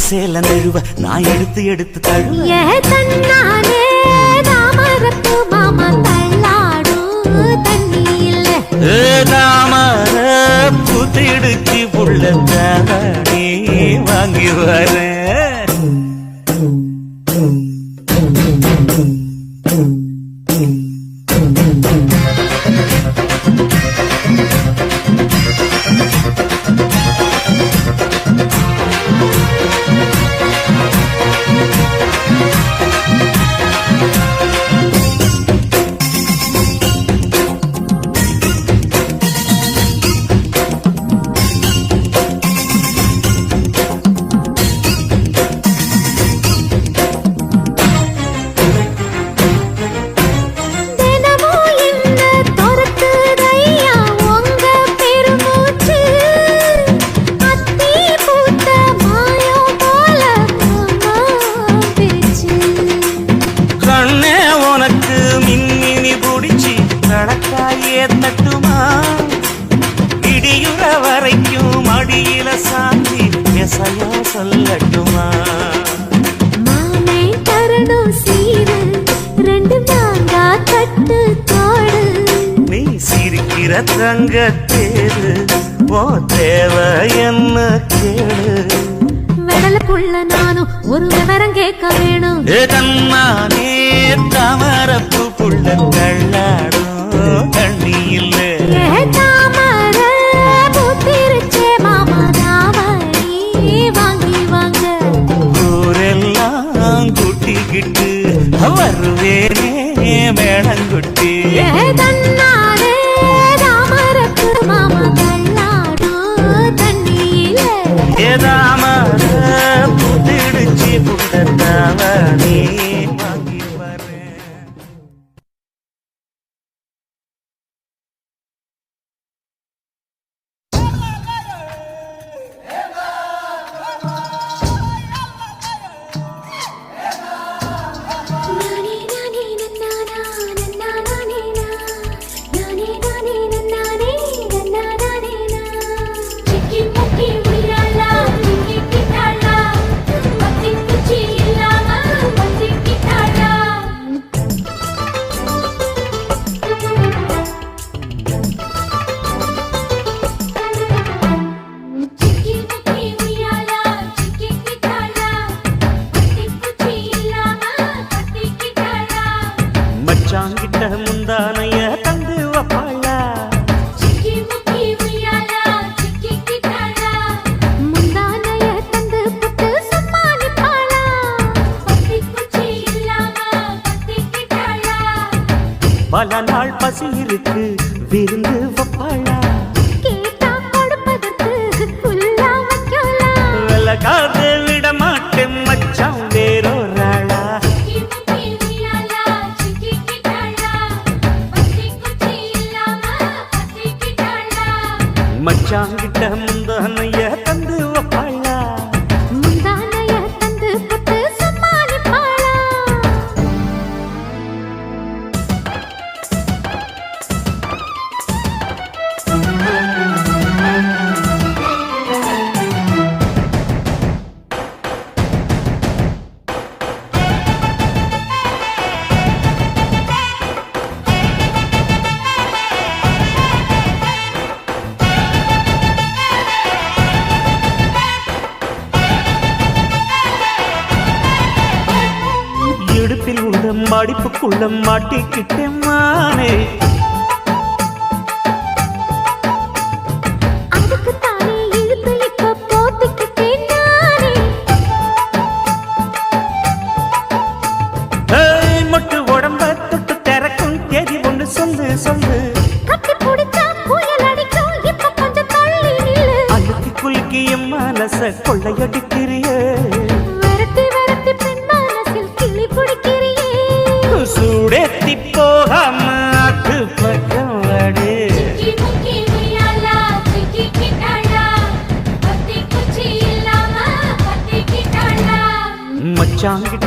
சிவப்பு சேல நழுவ நான் எடுத்து எடுத்து தழுவ. தாமரப்பு மாமா தள்ளாடும் தண்ணியில். தாமர புத்திடுச்சு புள்ள வாங்கி வரேன். இறங்க தேடு ஓ தேவை என்ன கேடு? வெடலுக்குள்ள நானும் ஒரு விவரம் கேட்க வேணும். ஏ கண்ணானே தாமரப்பு புள்ள கள்ளாடும். தண்ணியில் வருவேனே மடிப்புக்குள்ள மாட்டிக்கிட்டேன் மானே.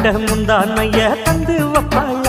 மச்சாங்கிட்ட முந்தானைய தந்து வப்பாள்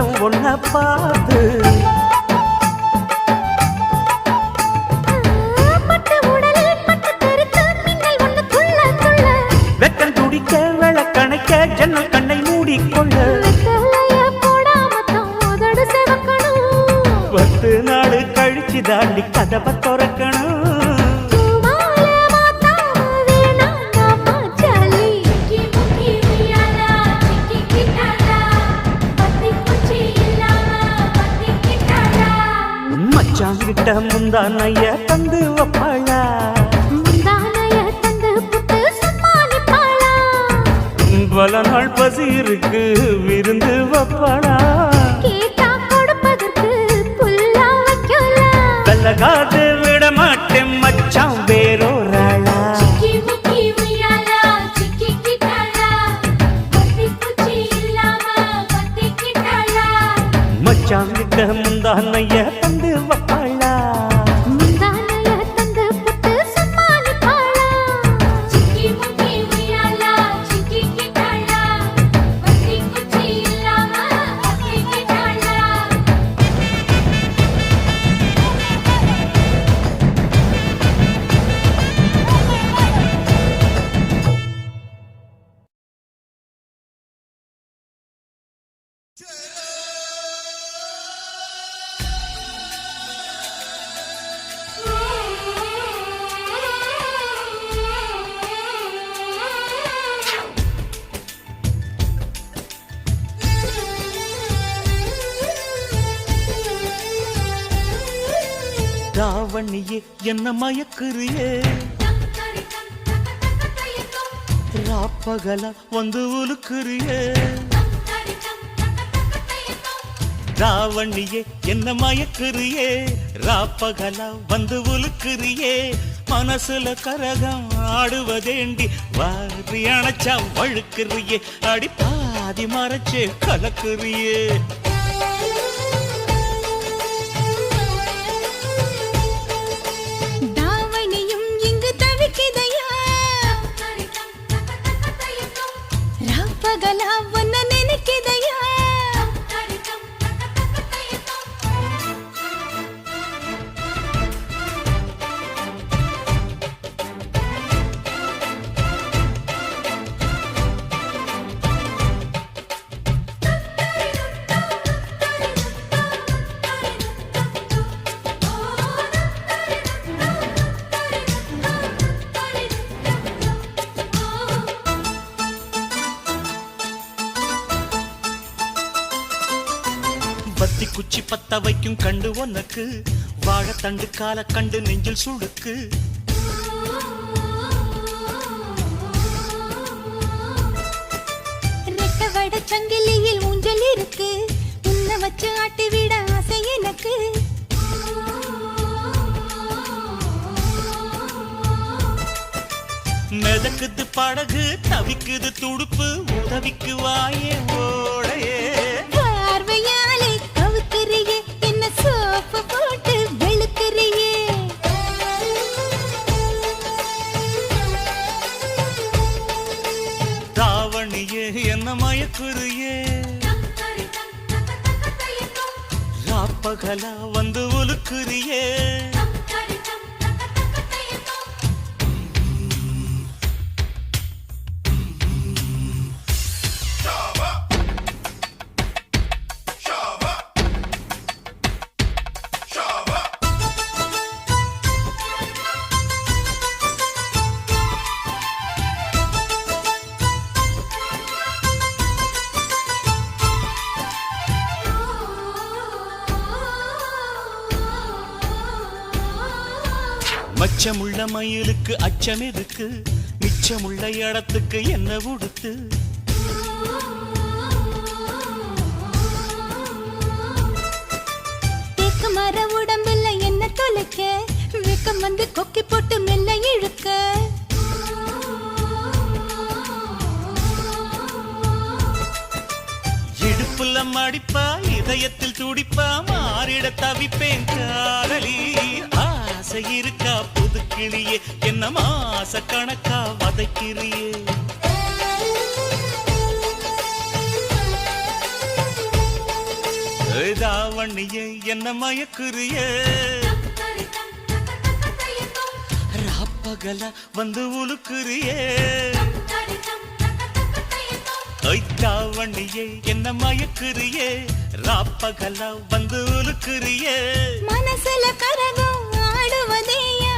ஒன்று துள்ள துள்ள. வெக்கம் துடிக்க விளக்கணைக்க ஜன்னல் கண்ணை மூடிக்கொள்ள. பத்து நாள் கழிச்சு தாண்டி மச்சாங்கிட்ட முந்தானைய தந்து வப்பாளா முந்தானைய தந்து புட்டு சும்மா நிப்பாளா பல நாள் பசி இருக்கு விருந்து வப்பாளா? கேட்டா கொடுப்பதற்கு புல்லா வைக்கலாம் வெள்ளகாது விட மாட்டேன் மச்சான் வேறோராளா? பத்திக்கிட்டாளா மச்சாங்கிட்ட முந்தானைய தந்து பண்ணியே என்ன மயக்குறியே? ராப்பகல வந்து உலுக்குறியே? ராவண்ணியே என்ன மயக்குறியே? ராப்பகல வந்து உலுக்குறியே? மனசுல கரகம் ஆடுவதேண்டி வாரி அணைச்சா வழுக்குறியே? அடி பாதி மறைச்சே கலக்குறியே? பத்த வைக்கும் கண்டு உனக்கு வாழைத்தண்டு கால கண்டு நெஞ்சில் சுடுக்கு ரெட்ட வட சங்கிலியில் ஊஞ்சல் இருக்கு உன்னை வச்சு ஆட்டி விட ஆசை எனக்கு. மெத மிதக்குது படகு தவிக்குது துடுப்பு உதவிக்கு வாயே ஓடையே. மயக்குறியே ராப்பகலா வந்து உலுக்குறியே மயிலுக்கு அச்சம் எதுக்கு மிச்சமுள்ள இடத்துக்கு என்ன உடுத்து? மர உடம்புல என்ன தொலைக்க? வெக்கம் வந்து கொக்கி போட்டு மெல்ல இழுக்க. இடுப்புல மடிப்பா இதயத்தில் துடிப்பா மாறிட தவிப்பேன் காதலி. ஆசை இருக்கா புதுக்கிளியே என்ன மாச கணக்கா வதைக்கிறியே? ஏய் தாவணியே என்ன மயக்குறியே? ராப்பகல வந்து உலுக்குறியே? ஐத்தாவணியே என்ன மயக்குறியே? ராப்பகல வந்து உழுக்குறியே மனசுல கரகம் ಮಾಡುವುದೇ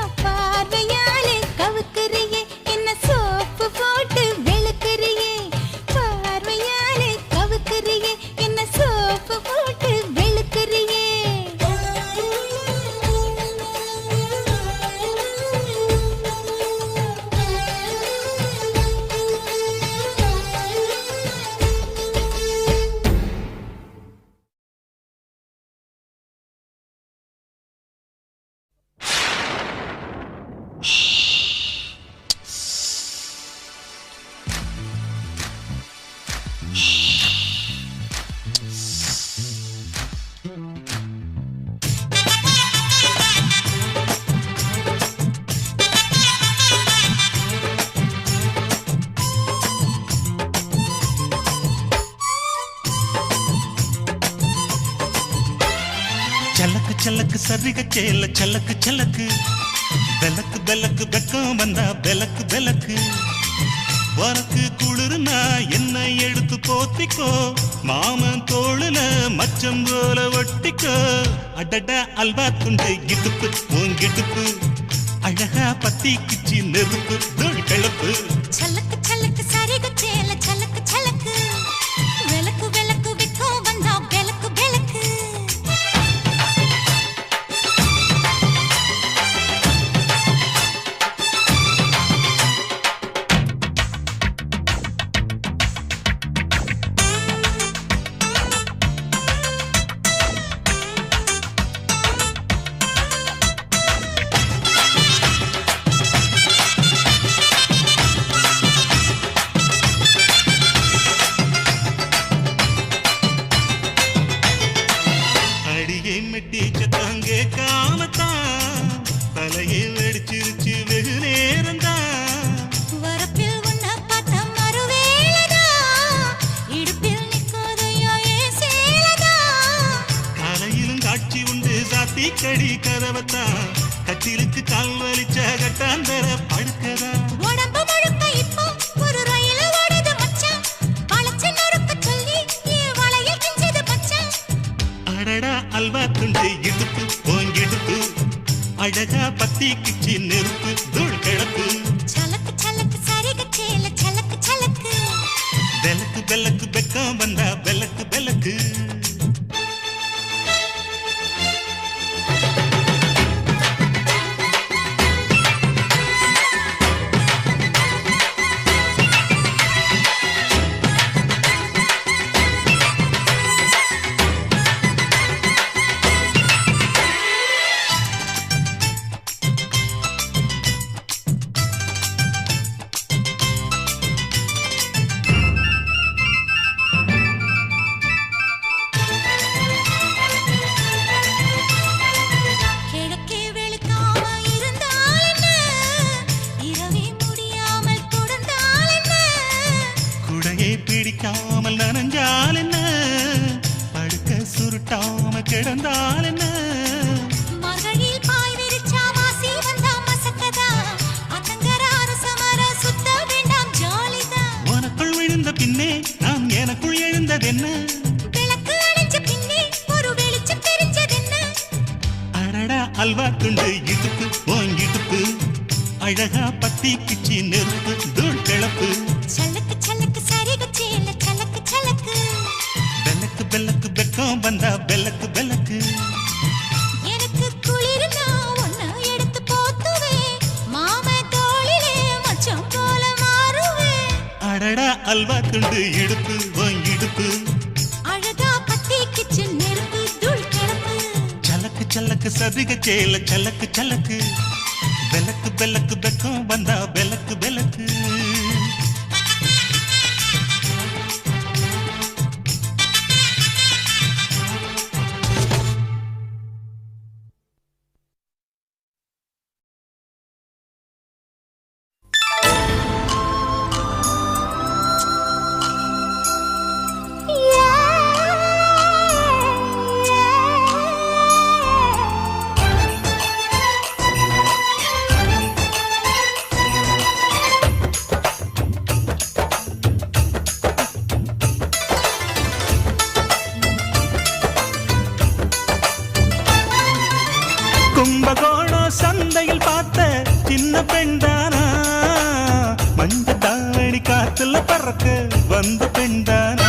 சரிக சேல சலக்கு சலக்கு. பெலக்கு பெலக்கு பெக்கம் வந்தா பெலக்கு பெலக்கு உனக்கு குளிர்னா என்ன எடுத்து போத்திக்கோ? மாமன் தோளுல மச்சம் போல ஒட்டிக்கோ? அடட அல்வா துண்டு இடுப்பு உன் இடுப்பு அழகா பத்தி கிச்சி நெருப்பு தோல் கிளப்பு. உண்டு சாத்தி கடி கதவத்தான் கட்டிலுக்கு கால் வலிச்ச கட்டாந்தர படுக்கதா? அல்வா துண்டு இடுப்பு ஓங்கிடுப்பு. அழகா பத்தி கிச்சி நெருப்பு தூள் கிளப்பு தெரிஞ்சதென்ன விளக்கு அணைஞ்ச பின்னே ஒரு வெளிச்சம் தெரிஞ்சதென்ன? அடடா அல்வா துண்டு இடுப்பு வாங்கிடுப்பு அழகா பத்தி கிச்சி நெருப்பு தூள் கிளப்பு சலக்கு சலக்கு சரிக சேல சலக்கு சலக்கு. வெள்ளக்கு வெள்ளக்கு வெக்கம் வந்தா வெள்ளக்கு வெள்ளக்கு அல்வா துண்டு இடுப்பு சபிக சேல கலக்கு கலக்கு ಬೆಲಕ್ ಬೆಲಕ್ ಬೆಕ್ಕು ಬಂದ ಬೆಲಕ್ ಬೆಲಕ್ கும்பகோணம் சந்தையில் பார்த்த சின்ன பெண் தானா மஞ்ச தாவணி காத்துல பறக்க வந்த பெண் தானா